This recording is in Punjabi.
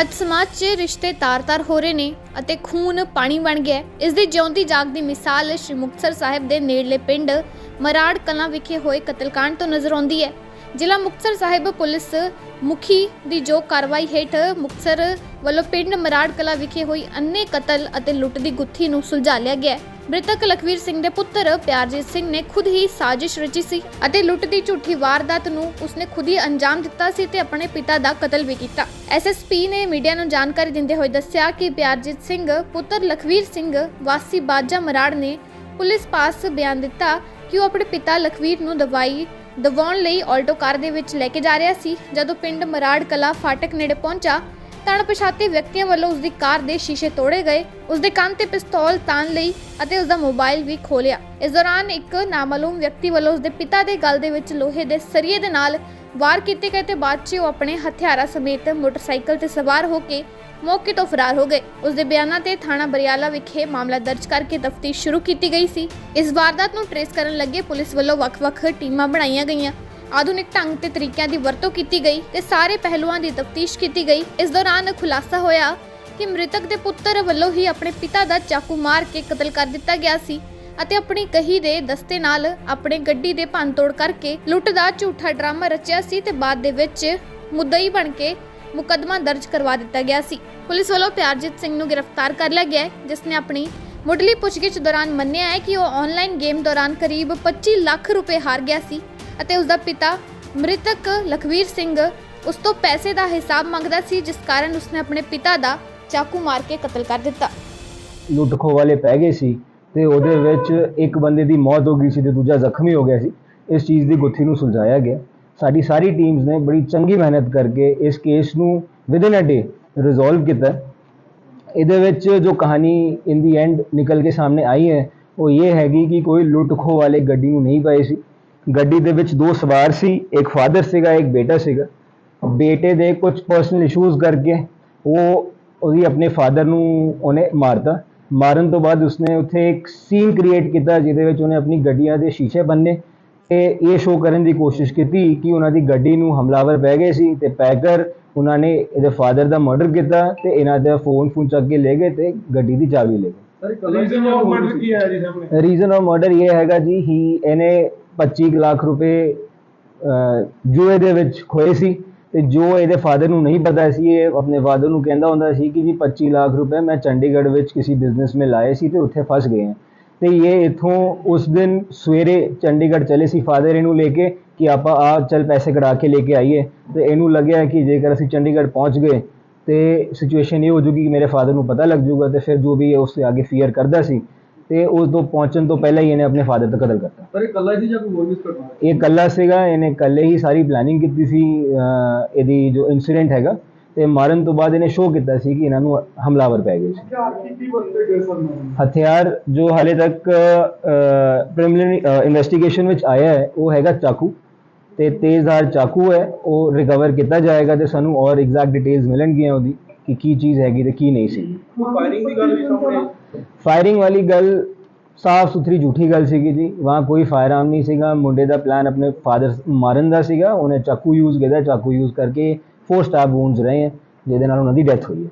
ਅੱਜ ਸਮਾਜ 'ਚ ਰਿਸ਼ਤੇ ਤਾਰ-ਤਾਰ ਹੋ ਰਹੇ ਨੇ ਅਤੇ ਖੂਨ ਪਾਣੀ ਬਣ ਗਿਆ ਇਸ ਦੀ ਜਿਉਂਦੀ ਜਾਗਦੀ ਮਿਸਾਲ ਸ਼੍ਰੀ ਮੁਕਤਸਰ ਸਾਹਿਬ ਦੇ ਨੇੜਲੇ ਪਿੰਡ ਮਰਾੜ ਕਲਾਂ ਵਿਖੇ ਹੋਏ ਕਤਲकांड ਤੋਂ ਨਜ਼ਰ ਆਉਂਦੀ ਹੈ। ਜ਼ਿਲ੍ਹਾ ਮੁਕਤਸਰ ਸਾਹਿਬ ਪੁਲਿਸ ਮੁਖੀ ਦੀ ਜੋ ਕਾਰਵਾਈ ਹੇਠ ਮੁਕਤਸਰ ਵੱਲੋਂ ਪਿੰਡ ਮਰਾੜ ਕਲਾਂ ਵਿਖੇ ਹੋਈ ਅੰਨੇ ਕਤਲ ਅਤੇ ਲੁੱਟ ਦੀ ਗੁੱਥੀ ਨੂੰ ਸੁਲਝਾ ਲਿਆ ਗਿਆ ਹੈ। ਮ੍ਰਿਤਕ ਲਖਵੀਰ ਸਿੰਘ ਦੇ ਪੁੱਤਰ ਪਿਆਰਜੀਤ ਸਿੰਘ ਨੇ ਖੁਦ ਹੀ ਸਾਜ਼ਿਸ਼ ਰਚੀ ਸੀ ਅਤੇ ਲੁੱਟ ਦੀ ਝੂਠੀ ਵਾਰਦਾਤ ਨੂੰ ਉਸਨੇ ਖੁਦ ਹੀ ਅੰਜਾਮ ਦਿੱਤਾ ਸੀ ਤੇ ਆਪਣੇ ਪਿਤਾ ਦਾ ਕਤਲ ਵੀ ਕੀਤਾ। ਐਸਐਸਪੀ ਨੇ ਮੀਡੀਆ ਨੂੰ ਜਾਣਕਾਰੀ ਦਿੰਦੇ ਹੋਏ ਦੱਸਿਆ ਕਿ ਪਿਆਰਜੀਤ ਸਿੰਘ, ਪੁੱਤਰ ਲਖਵੀਰ ਸਿੰਘ, ਵਾਸੀ ਬਾਜਾ ਮਰਾੜ ਨੇ ਪੁਲਿਸ ਪਾਸ ਬਿਆਨ ਦਿੱਤਾ ਕਿ ਉਹ ਆਪਣੇ ਪਿਤਾ ਲਖਵੀਰ ਨੂੰ ਦਵਾਈ ਦਵਾਉਣ ਲਈ ਆਲਟੋ ਕਾਰ ਦੇ ਵਿੱਚ ਲੈ ਕੇ ਜਾ ਰਿਹਾ ਸੀ। ਜਦੋਂ ਪਿੰਡ ਮਰਾੜ ਕਲਾ ਫਾਟਕ ਨੇੜੇ ਪਹੁੰਚਾ ਤਾਂ ਅਣਪਛਾਤੇ ਵਿਅਕਤੀਆਂ ਵੱਲੋਂ ਉਸ ਦੀ ਕਾਰ ਦੇ ਸ਼ੀਸ਼ੇ ਤੋੜੇ ਗਏ ਉਸ ਦੇ ਕੰਨ ਤੇ ਪਿਸਤੌਲ ਤਾਨ ਲਈ ਅਤੇ ਉਸ ਦਾ ਮੋਬਾਈਲ ਵੀ ਖੋਲਿਆ ਇਸ ਦੌਰਾਨ ਇੱਕ ਨਾਮਾਲੂਮ ਵਿਅਕਤੀ ਵੱਲੋਂ ਉਸ ਦੇ ਪਿਤਾ ਦੇ ਗਲ ਦੇ ਵਿੱਚ ਲੋਹੇ ਦੇ ਸਰੀਏ ਦੇ ਨਾਲ ਵਾਰ ਕੀਤੇ ਗਏ ਤੇ ਬਾਅਦ 'ਚ ਉਹ ਆਪਣੇ ਹਥਿਆਰਾਂ ਸਮੇਤ ਮੋਟਰਸਾਈਕਲ ਤੇ ਸਵਾਰ ਹੋ ਕੇ ਮੌਕੇ ਤੋਂ ਫਰਾਰ ਹੋ ਗਏ। ਉਸ ਦੇ ਬਿਆਨਾਂ ਤੇ ਥਾਣਾ ਬਰਿਆਲਾ ਵਿਖੇ ਮਾਮਲਾ ਦਰਜ ਕਰਕੇ ਤਫਤੀਸ਼ ਸ਼ੁਰੂ ਕੀਤੀ ਗਈ ਸੀ। ਇਸ ਵਾਰਦਾਤ ਨੂੰ ਟਰੇਸ ਕਰਨ ਲੱਗੇ ਪੁਲਿਸ ਵੱਲੋਂ ਵੱਖ-ਵੱਖ ਟੀਮਾਂ ਬਣਾਈਆਂ ਗਈਆਂ। ਆਧੁਨਿਕ ਢੰਗ ਤੇ ਤਰੀਕਿਆਂ ਦੀ ਵਰਤੋਂ ਕੀਤੀ ਗਈ ਤੇ ਸਾਰੇ ਪਹਿਲੂਆਂ ਦੀ ਤਫਤੀਸ਼ ਕੀਤੀ ਗਈ। ਇਸ ਦੌਰਾਨ ਖੁਲਾਸਾ ਹੋਇਆ ਕਿ ਮ੍ਰਿਤਕ ਦੇ ਪੁੱਤਰ ਵੱਲੋਂ ਹੀ ਆਪਣੇ ਪਿਤਾ ਦਾ ਚਾਕੂ ਮਾਰ ਕੇ ਕਤਲ ਕਰ ਦਿੱਤਾ ਗਿਆ ਸੀ ਅਤੇ ਆਪਣੀ ਕਹੀ ਦੇ ਦਸਤੇ ਨਾਲ ਆਪਣੇ ਗੱਡੀ ਦੇ ਭੰਨਤੋੜ ਕਰਕੇ ਲੁੱਟ ਦਾ ਝੂਠਾ ਡਰਾਮਾ ਰਚਿਆ ਸੀ ਤੇ ਬਾਅਦ ਦੇ ਵਿੱਚ ਮੁੱਦਈ ਬਣ ਕੇ ਮੁਕੱਦਮਾ ਦਰਜ ਕਰਵਾ ਦਿੱਤਾ ਗਿਆ ਸੀ। ਪੁਲਿਸ ਵੱਲੋਂ ਪਿਆਰਜੀਤ ਸਿੰਘ ਨੂੰ ਗ੍ਰਿਫਤਾਰ ਕਰ ਲਿਆ ਗਿਆ ਹੈ, ਜਿਸ ਨੇ ਆਪਣੀ ਮੁੱਢਲੀ ਪੁੱਛਗਿੱਛ ਦੌਰਾਨ ਮੰਨਿਆ ਹੈ ਕਿ ਉਹ ਆਨਲਾਈਨ ਗੇਮ ਦੌਰਾਨ ਕਰੀਬ 25 ਲੱਖ ਰੁਪਏ ਹਾਰ ਗਿਆ ਸੀ। ਅਤੇ ਉਸ ਦਾ ਪਿਤਾ ਮ੍ਰਿਤਕ ਲਖਵੀਰ ਸਿੰਘ ਉਸ ਤੋਂ ਪੈਸੇ ਦਾ ਹਿਸਾਬ ਮੰਗਦਾ ਸੀ, ਜਿਸ ਕਾਰਨ ਉਸਨੇ ਆਪਣੇ ਪਿਤਾ ਦਾ ਚਾਕੂ ਮਾਰ ਕੇ ਕਤਲ ਕਰ ਦਿੱਤਾ। ਲੁੱਟ ਵਾਲੇ ਪੈ ਗਏ ਸੀ ਤੇ ਉਹਦੇ ਵਿੱਚ ਇੱਕ ਬੰਦੇ ਦੀ ਮੌਤ ਹੋ ਗਈ ਸੀ ਤੇ ਦੂਜਾ ਜ਼ਖਮੀ ਹੋ ਗਿਆ ਸੀ। ਇਸ ਚੀਜ਼ ਦੀ ਗੁੱਥੀ ਨੂੰ ਸੁਲਝਾਇਆ ਗਿਆ। ਸਾਡੀ ਸਾਰੀ ਟੀਮਸ ਨੇ ਬੜੀ ਚੰਗੀ ਮਿਹਨਤ ਕਰਕੇ ਇਸ ਕੇਸ ਨੂੰ ਵਿਦਿਨ ਅ ਡੇ ਰਿਜ਼ੋਲਵ ਕੀਤਾ। ਇਹਦੇ ਵਿੱਚ ਜੋ ਕਹਾਣੀ ਇਨ ਦੀ ਐਂਡ ਨਿਕਲ ਕੇ ਸਾਹਮਣੇ ਆਈ ਹੈ, ਉਹ ਇਹ ਹੈਗੀ ਕਿ ਕੋਈ ਲੁੱਟ ਖੋਹ ਵਾਲੇ ਗੱਡੀ ਨੂੰ ਨਹੀਂ ਪਾਏ ਸੀ। ਗੱਡੀ ਦੇ ਵਿੱਚ ਦੋ ਸਵਾਰ ਸੀ ਇੱਕ ਫਾਦਰ ਸੀਗਾ ਇੱਕ ਬੇਟਾ ਸੀਗਾ। ਬੇਟੇ ਦੇ ਕੁਝ ਪਰਸਨਲ ਇਸ਼ੂਜ਼ ਕਰਕੇ ਉਹ ਉਹਦੀ ਆਪਣੇ ਫਾਦਰ ਨੂੰ ਉਹਨੇ ਮਾਰਤਾ। ਮਾਰਨ ਤੋਂ ਬਾਅਦ ਉਸਨੇ ਉੱਥੇ ਇੱਕ ਸੀਨ ਕ੍ਰੀਏਟ ਕੀਤਾ ਜਿਹਦੇ ਵਿੱਚ ਉਹਨੇ ਆਪਣੀ ਗੱਡੀਆਂ ਦੇ ਸ਼ੀਸ਼ੇ ਬੰਨੇ ਤੇ ਇਹ ਸ਼ੋਅ ਕਰਨ ਦੀ ਕੋਸ਼ਿਸ਼ ਕੀਤੀ ਕਿ ਉਹਨਾਂ ਦੀ ਗੱਡੀ ਨੂੰ ਹਮਲਾਵਰ ਪੈ ਗਏ ਸੀ ਤੇ ਪੈ ਕਰ ਉਹਨਾਂ ਨੇ ਇਹਦੇ ਫਾਦਰ ਦਾ ਮਰਡਰ ਕੀਤਾ ਤੇ ਇਹਨਾਂ ਦਾ ਫੋਨ ਫੋਨ ਚੱਕ ਕੇ ਲੈ ਗਏ ਤੇ ਗੱਡੀ ਦੀ ਚਾਬੀ ਲੈ ਗਏ। ਰੀਜ਼ਨ ਆਫ ਮਰਡਰ ਕੀ ਹੈ ਜੀ ਸਾਹਮਣੇ? ਰੀਜ਼ਨ ਆਫ ਮਰਡਰ ਇਹ ਹੈਗਾ ਜੀ ਹੀ ਇਹਨੇ 25 ਕੁ ਲੱਖ ਰੁਪਏ ਜੋ ਇਹਦੇ ਵਿੱਚ ਖੋਏ ਸੀ ਤੇ ਜੋ ਇਹਦੇ ਫਾਦਰ ਨੂੰ ਨਹੀਂ ਪਤਾ ਸੀ, ਇਹ ਆਪਣੇ ਫਾਦਰ ਨੂੰ ਕਹਿੰਦਾ ਹੁੰਦਾ ਸੀ ਕਿ ਜੀ 25 ਲੱਖ ਰੁਪਏ ਮੈਂ ਚੰਡੀਗੜ੍ਹ ਵਿੱਚ ਕਿਸੇ ਬਿਜ਼ਨਸ ਮੇ ਲਾਏ ਸੀ ਤੇ ਉੱਥੇ ਫਸ ਗਏ ਹਾਂ। ਤੇ ਇਹ ਇਥੋਂ ਉਸ ਦਿਨ ਸਵੇਰੇ ਚੰਡੀਗੜ੍ਹ ਚਲੇ ਸੀ ਫਾਦਰ ਇਹਨੂੰ ਲੈ ਕੇ ਕਿ ਆਪਾਂ ਆ ਚੱਲ ਪੈਸੇ ਕਢਾ ਕੇ ਲੈ ਕੇ ਆਈਏ। ਤੇ ਇਹਨੂੰ ਲੱਗਿਆ ਕਿ ਜੇਕਰ ਅਸੀਂ ਚੰਡੀਗੜ੍ਹ ਪਹੁੰਚ ਗਏ ਤੇ ਸਿਚੁਏਸ਼ਨ ਇਹ ਹੋ ਜੂਗੀ ਕਿ ਮੇਰੇ ਫਾਦਰ ਨੂੰ ਪਤਾ ਲੱਗ ਜੂਗਾ ਤੇ ਫਿਰ ਜੋ ਵੀ ਇਹ ਉਸ ਦੇ ਅੱਗੇ ਫੀਅਰ ਕਰਦਾ ਸੀ ਤੇ ਉਸ ਤੋਂ ਪਹੁੰਚਣ ਤੋਂ ਪਹਿਲਾਂ ਹੀ ਇਹਨੇ ਆਪਣੇ ਫਾਦਰ ਦਾ ਕਤਲ ਕਰਤਾ। ਸਰ ਇਹ ਕੱਲਾ ਸੀ ਜਾਂ ਕੋਈ ਹੋਰ ਵੀ ਇਸ ਕਰਨਾ ਇਹ ਇਕੱਲਾ ਸੀਗਾ ਇਹਨੇ ਇਕੱਲੇ ਹੀ ਸਾਰੀ ਪਲੈਨਿੰਗ ਕੀਤੀ ਸੀ ਅਹ ਇਹਦੀ ਜੋ ਇਨਸੀਡੈਂਟ ਹੈਗਾ ਤੇ ਮਾਰਨ ਤੋਂ ਬਾਅਦ ਇਹਨੇ ਸ਼ੋਅ ਕੀਤਾ ਸੀ ਕਿ ਇਹਨਾਂ ਨੂੰ ਹਮਲਾਵਰ ਪੈ ਗਏ ਸੀ। ਗਏ ਹਥਿਆਰ ਜੋ ਹਾਲੇ ਤੱਕ ਪ੍ਰੀਲਿਮਿਨਰੀ ਇਨਵੈਸਟੀਗੇਸ਼ਨ ਵਿੱਚ ਆਇਆ ਹੈ ਉਹ ਹੈਗਾ ਚਾਕੂ। ਤੇ ਤੇਜ਼ਧਾਰ ਚਾਕੂ ਹੈ ਉਹ ਰਿਕਵਰ ਕੀਤਾ ਜਾਏਗਾ ਤੇ ਸਾਨੂੰ ਔਰ ਐਗਜ਼ੈਕਟ ਡਿਟੇਲਸ ਮਿਲਣਗੀਆਂ ਉਹਦੀ। ਕਿ ਕੀ ਚੀਜ਼ ਹੈਗੀ ਤੇ ਕੀ ਨਹੀਂ ਸੀ। ਫਾਇਰਿੰਗ ਦੀ ਗੱਲ ਵੀ ਸਾਹਮਣੇ ਫਾਇਰਿੰਗ ਵਾਲੀ ਗੱਲ ਸਾਫ਼ ਸੁਥਰੀ ਝੂਠੀ ਗੱਲ ਸੀਗੀ ਜੀ। ਵਹਾਂ ਕੋਈ ਫਾਇਰਆਰਮ ਨਹੀਂ ਸੀਗਾ। ਮੁੰਡੇ ਦਾ ਪਲਾਨ ਆਪਣੇ ਫਾਦਰ ਮਾਰਨ ਦਾ ਸੀਗਾ। ਉਹਨੇ ਚਾਕੂ ਯੂਜ਼ ਕੀਤਾ। ਚਾਕੂ ਯੂਜ਼ ਕਰਕੇ ਫੋਰ ਸਟਾਰ ਵੂਨਸ ਰਹੇ ਜਿਹਦੇ ਨਾਲ ਉਹਨਾਂ ਦੀ ਡੈਥ ਹੋਈ ਹੈ